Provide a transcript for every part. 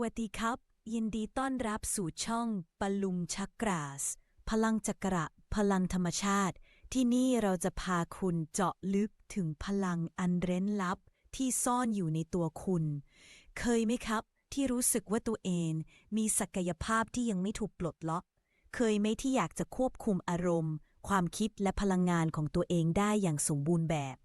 วัสดีครับ ยินดีต้อนรับสู่ช่องปลุงชักกราส พลังจักระ พลังธรรมชาติ ที่นี่เราจะพาคุณเจาะลึกถึงพลังอันเร้นลับ ที่ซ่อนอยู่ในตัวคุณ เคยไหมครับ ที่รู้สึกว่าตัวเอง มีศักยภาพที่ยังไม่ถูกปลดล็อก เคยไหมที่อยากจะควบคุมอารมณ์ ความคิดและพลังงานของตัวเองได้อย่างสมบูรณ์แบบ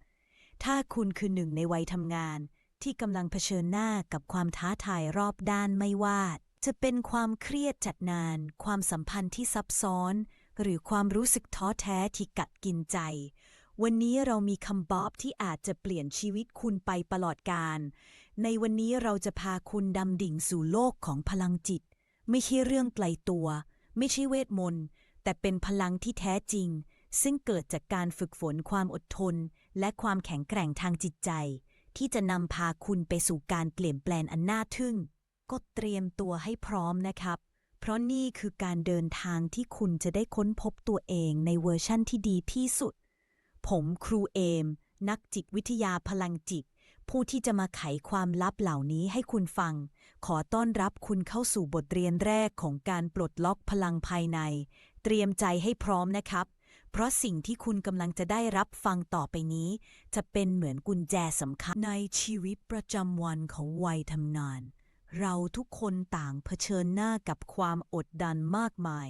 ถ้าคุณคือหนึ่งในวัยทำงาน ที่กำลังเผชิญหน้ากับความท้าทายรอบด้านไม่ว่า จะเป็นความเครียดจัดนาน ความสัมพันธ์ที่ซับซ้อน หรือความรู้สึกท้อแท้ที่กัดกินใจ วันนี้เรามีคำบอกที่อาจจะเปลี่ยนชีวิตคุณไปตลอดกาลในวันนี้เราจะพาคุณดำดิ่งสู่โลกของพลังจิต ไม่ใช่เรื่องไกลตัว ไม่ใช่เวทมนต์แต่เป็นพลังที่แท้จริง ซึ่งเกิดจากการฝึกฝนความอดทน และความแข็งแกร่งทางจิตใจ ที่จะนำพาคุณไปสู่การเปลี่ยนแปลงอันน่าทึ่ง ก็เตรียมตัวให้พร้อมนะครับ เพราะนี่คือการเดินทางที่คุณจะได้ค้นพบตัวเองในเวอร์ชั่นที่ดีที่สุด ผมครูเอม นักจิตวิทยาพลังจิต ผู้ที่จะมาไขความลับเหล่านี้ให้คุณฟัง ขอต้อนรับคุณเข้าสู่บทเรียนแรกของการปลดล็อกพลังภายใน เตรียมใจให้พร้อมนะครับ เพราะสิ่งที่คุณกำลังจะได้รับฟังต่อไปนี้ จะเป็นเหมือนกุญแจสำคัญในชีวิตประจำวันของวัยทำงาน เราทุกคนต่างเผชิญหน้ากับความอดดันมากมาย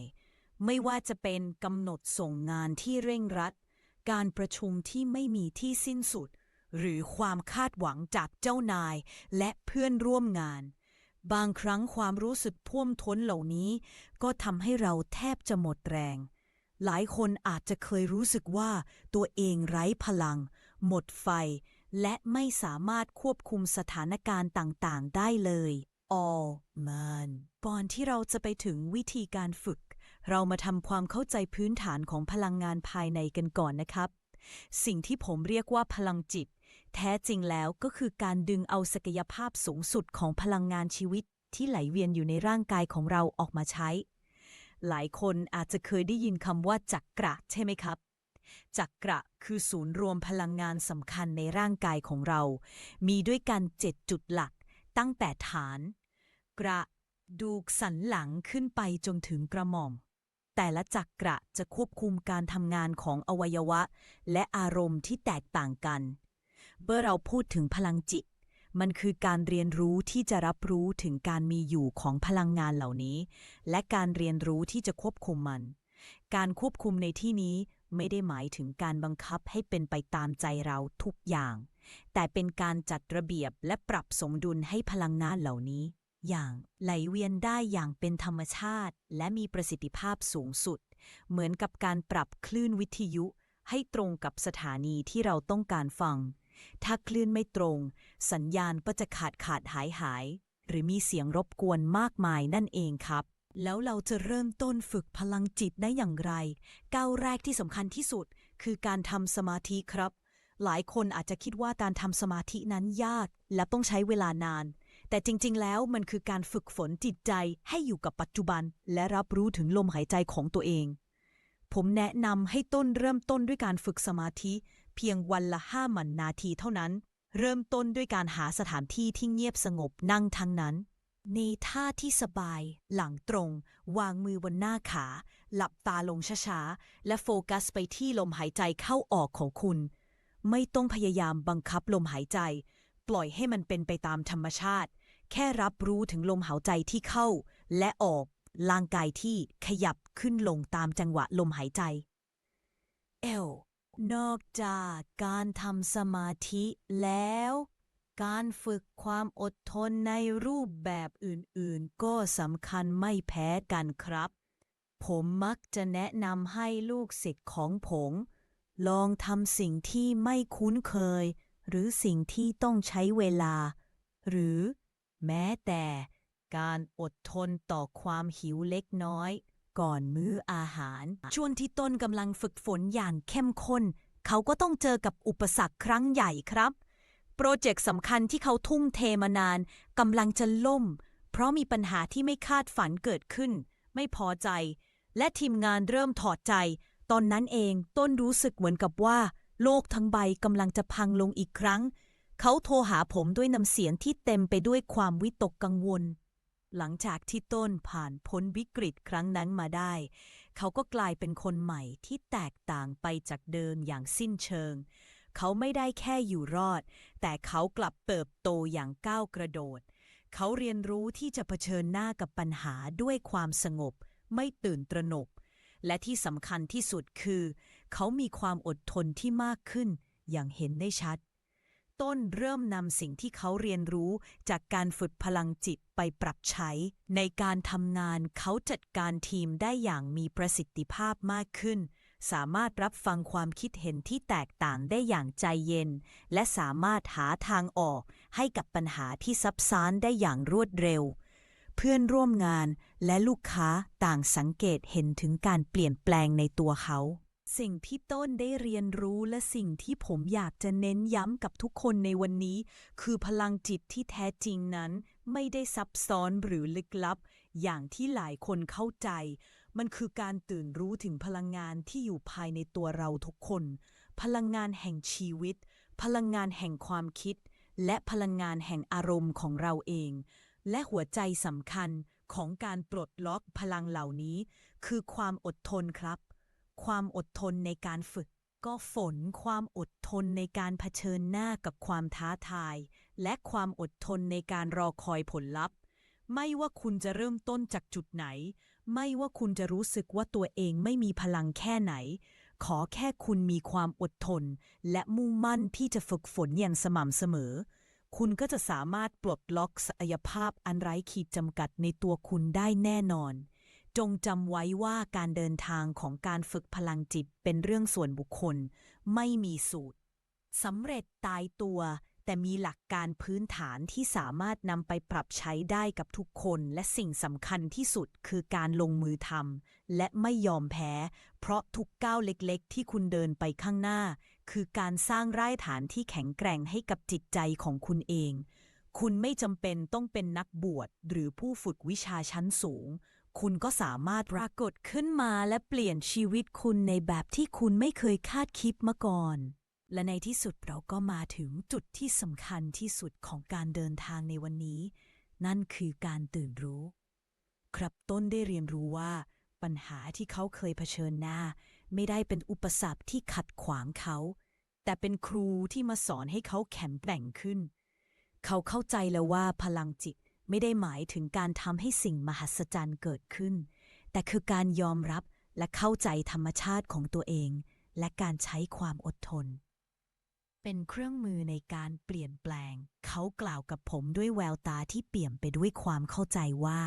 ไม่ว่าจะเป็นกำหนดส่งงานที่เร่งรัด การประชุมที่ไม่มีที่สิ้นสุด หรือความคาดหวังจากเจ้านายและเพื่อนร่วมงานบางครั้งความรู้สึกท่วมท้นเหล่านี้ ก็ทำให้เราแทบจะหมดแรง หลายคนอาจจะเคยรู้สึกว่าตัวเองไร้พลัง หมดไฟ และไม่สามารถควบคุมสถานการณ์ต่างๆ ได้เลย all man ก่อนที่เราจะไปถึงวิธีการฝึก เรามาทำความเข้าใจพื้นฐานของพลังงานภายในกันก่อนนะครับ สิ่งที่ผมเรียกว่าพลังจิต แท้จริงแล้วก็คือการดึงเอาศักยภาพสูงสุดของพลังงานชีวิตที่ไหลเวียนอยู่ในร่างกายของเราออกมาใช้ หลายคนอาจจะเคยได้ยินคำว่าจักระใช่ไหมครับ จักระคือศูนย์รวมพลังงานสำคัญในร่างกายของเรา มีด้วยกันเจ็ดจุดหลัก ตั้งแต่ฐาน กระดูกสันหลังขึ้นไปจนถึงกระหม่อม แต่ละจักระจะควบคุมการทำงานของอวัยวะ และอารมณ์ที่แตกต่างกัน เมื่อเราพูดถึงพลังจิต มันคือการเรียนรู้ที่จะรับรู้ถึงการมีอยู่ของพลังงานเหล่านี้ และการเรียนรู้ที่จะควบคุมมัน การควบคุมในที่นี้ไม่ได้หมายถึงการบังคับให้เป็นไปตามใจเราทุกอย่าง แต่เป็นการจัดระเบียบและปรับสมดุลให้พลังงานเหล่านี้ อย่างไหลเวียนได้อย่างเป็นธรรมชาติ และมีประสิทธิภาพสูงสุด เหมือนกับการปรับคลื่นวิทยุให้ตรงกับสถานีที่เราต้องการฟัง ถ้าคลื่นไม่ตรง สัญญาณก็จะขาดขาดหายหาย หรือมีเสียงรบกวนมากมายนั่นเองครับ แล้วเราจะเริ่มต้นฝึกพลังจิตได้อย่างไร ก้าวแรกที่สำคัญที่สุด คือการทำสมาธิครับ หลายคนอาจจะคิดว่าการทำสมาธินั้นยาก และต้องใช้เวลานาน แต่จริงๆ แล้วมันคือการฝึกฝนจิตใจให้อยู่กับปัจจุบัน และรับรู้ถึงลมหายใจของตัวเองผมแนะนำให้ต้นเริ่มต้นด้วยการฝึกสมาธิ เพียงวันละห้าหมันนาทีเท่านั้น เริ่มต้นด้วยการหาสถานที่ที่เงียบสงบนั่งทั้งนั้น ในท่าที่สบาย หลังตรง วางมือบนหน้าขา หลับตาลงช้าๆ และโฟกัสไปที่ลมหายใจเข้าออกของคุณ ไม่ต้องพยายามบังคับลมหายใจ ปล่อยให้มันเป็นไปตามธรรมชาติ แค่รับรู้ถึงลมหายใจที่เข้า และออกร่างกายที่ขยับขึ้นลงตามจังหวะลมหายใจเอล นอกจากการทำสมาธิแล้ว การฝึกความอดทนในรูปแบบอื่นๆ ก็สำคัญไม่แพ้กันครับ ผมมักจะแนะนำให้ลูกศิษย์ของผม ลองทำสิ่งที่ไม่คุ้นเคย หรือสิ่งที่ต้องใช้เวลา หรือแม้แต่การอดทนต่อความหิวเล็กน้อย ก่อนมื้ออาหาร ช่วงที่ต้นกำลังฝึกฝนอย่างเข้มข้น เขาก็ต้องเจอกับอุปสรรคครั้งใหญ่ครับ โปรเจกต์สำคัญที่เขาทุ่มเทมานานกำลังจะล่ม เพราะมีปัญหาที่ไม่คาดฝันเกิดขึ้น ไม่พอใจ และทีมงานเริ่มถอดใจ ตอนนั้นเองต้นรู้สึกเหมือนกับว่า โลกทั้งใบกำลังจะพังลงอีกครั้ง เขาโทรหาผมด้วยน้ำเสียงที่เต็มไปด้วยความวิตกกังวล หลังจากที่ต้นผ่านพ้นวิกฤตครั้งนั้นมาได้ เขาก็กลายเป็นคนใหม่ที่แตกต่างไปจากเดิมอย่างสิ้นเชิง เขาไม่ได้แค่อยู่รอด แต่เขากลับเติบโตอย่างก้าวกระโดด เขาเรียนรู้ที่จะเผชิญหน้ากับปัญหาด้วยความสงบ ไม่ตื่นตระหนก และที่สำคัญที่สุดคือ เขามีความอดทนที่มากขึ้นอย่างเห็นได้ชัด ต้นเริ่มนำสิ่งที่เขาเรียนรู้จากการฝึกพลังจิตไปปรับใช้ ในการทำงานเขาจัดการทีมได้อย่างมีประสิทธิภาพมากขึ้น สามารถรับฟังความคิดเห็นที่แตกต่างได้อย่างใจเย็น และสามารถหาทางออกให้กับปัญหาที่ซับซ้อนได้อย่างรวดเร็ว เพื่อนร่วมงานและลูกค้าต่างสังเกตเห็นถึงการเปลี่ยนแปลงในตัวเขา สิ่งที่ต้นได้เรียนรู้และสิ่งที่ผมอยากจะเน้นย้ำกับทุกคนในวันนี้ คือพลังจิตที่แท้จริงนั้น ไม่ได้ซับซ้อนหรือลึกลับ อย่างที่หลายคนเข้าใจ มันคือการตื่นรู้ถึงพลังงานที่อยู่ภายในตัวเราทุกคน พลังงานแห่งชีวิต พลังงานแห่งความคิด และพลังงานแห่งอารมณ์ของเราเอง และหัวใจสำคัญของการปลดล็อกพลังเหล่านี้ คือความอดทนครับ ความอดทนในการฝึก ก็ฝนความอดทนในการเผชิญหน้ากับความท้าทาย และความอดทนในการรอคอยผลลัพธ์ ไม่ว่าคุณจะเริ่มต้นจากจุดไหน ไม่ว่าคุณจะรู้สึกว่าตัวเองไม่มีพลังแค่ไหน ขอแค่คุณมีความอดทน และมุ่งมั่นที่จะฝึกฝนอย่างสม่ำเสมอ คุณก็จะสามารถปลดล็อกศักยภาพอันไร้ขีดจำกัดในตัวคุณได้แน่นอน จงจำไว้ว่าการเดินทางของการฝึกพลังจิตเป็นเรื่องส่วนบุคคล ไม่มีสูตรสำเร็จตายตัว แต่มีหลักการพื้นฐานที่สามารถนำไปปรับใช้ได้กับทุกคน และสิ่งสำคัญที่สุดคือการลงมือทำและไม่ยอมแพ้ เพราะทุกก้าวเล็กๆ ที่คุณเดินไปข้างหน้า คือการสร้างรากฐานที่แข็งแกร่งให้กับจิตใจของคุณเอง คุณไม่จำเป็นต้องเป็นนักบวชหรือผู้ฝึกวิชาชั้นสูง คุณก็สามารถปรากฏขึ้นมาและเปลี่ยนชีวิตคุณในแบบที่คุณไม่เคยคาดคิดมาก่อน และในที่สุดเราก็มาถึงจุดที่สำคัญที่สุดของการเดินทางในวันนี้ นั่นคือการตื่นรู้ ครับต้นได้เรียนรู้ว่า ปัญหาที่เขาเคยเผชิญหน้า ไม่ได้เป็นอุปสรรคที่ขัดขวางเขา แต่เป็นครูที่มาสอนให้เขาแข็งแกร่งขึ้น เขาเข้าใจแล้วว่าพลังจิต ไม่ได้หมายถึงการทำให้สิ่งมหัศจรรย์เกิดขึ้น แต่คือการยอมรับและเข้าใจธรรมชาติของตัวเอง และการใช้ความอดทน เป็นเครื่องมือในการเปลี่ยนแปลง เขากล่าวกับผมด้วยแววตาที่เปี่ยมไปด้วยความเข้าใจว่า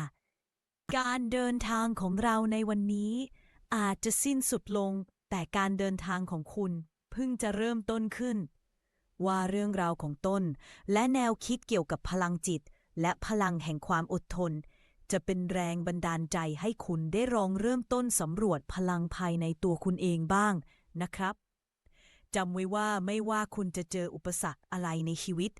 การเดินทางของเราในวันนี้ อาจจะสิ้นสุดลง แต่การเดินทางของคุณเพิ่งจะเริ่มต้นขึ้นว่าเรื่องราวของต้น และแนวคิดเกี่ยวกับพลังจิต และพลังแห่งความอดทน จะเป็นแรงบันดาลใจให้คุณได้ลองเริ่มต้นสำรวจพลังภายในตัวคุณเองบ้างนะครับจำไว้ว่าไม่ว่าคุณจะเจออุปสรรคอะไรในชีวิต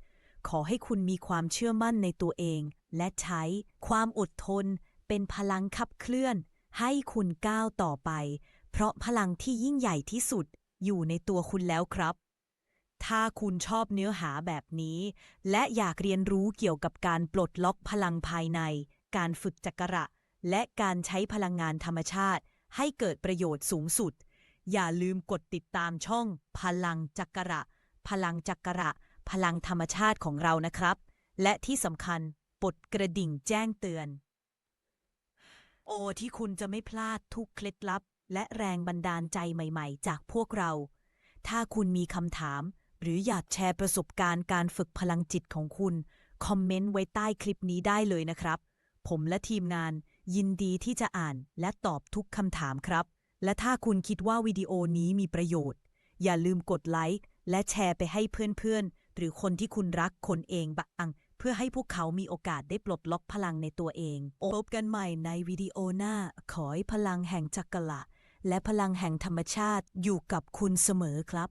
ขอให้คุณมีความเชื่อมั่นในตัวเอง และใช้ความอดทน เป็นพลังขับเคลื่อน ให้คุณก้าวต่อไป เพราะพลังที่ยิ่งใหญ่ที่สุดอยู่ในตัวคุณแล้วครับ ถ้าคุณชอบเนื้อหาแบบนี้ และอยากเรียนรู้เกี่ยวกับการปลดล็อกพลังภายใน การฝึกจักระ และการใช้พลังงานธรรมชาติ ให้เกิดประโยชน์สูงสุด อย่าลืมกดติดตามช่อง พลังจักระ พลังจักระ พลังธรรมชาติของเรานะครับ และที่สำคัญปดกระดิ่งแจ้งเตือน โอ้ที่คุณจะไม่พลาดทุกเคล็ดลับ และแรงบันดาลใจใหม่ ๆ จากพวกเรา ถ้าคุณมีคำถาม หรืออยากแชร์ประสบการณ์การฝึกพลังจิตของคุณ คอมเมนต์ไว้ใต้คลิปนี้ได้เลยนะครับ ผมและทีมงานยินดีที่จะอ่านและตอบทุกคำถามครับ และถ้าคุณคิดว่าวิดีโอนี้มีประโยชน์ อย่าลืมกดไลค์และแชร์ไปให้เพื่อนๆ หรือคนที่คุณรักคนเองบังเพื่อให้พวกเขามีโอกาสได้ปลดล็อกพลังในตัวเอง พบกันใหม่ในวิดีโอหน้า ขอให้พลังแห่งจักรละและพลังแห่งธรรมชาติอยู่กับคุณเสมอครับ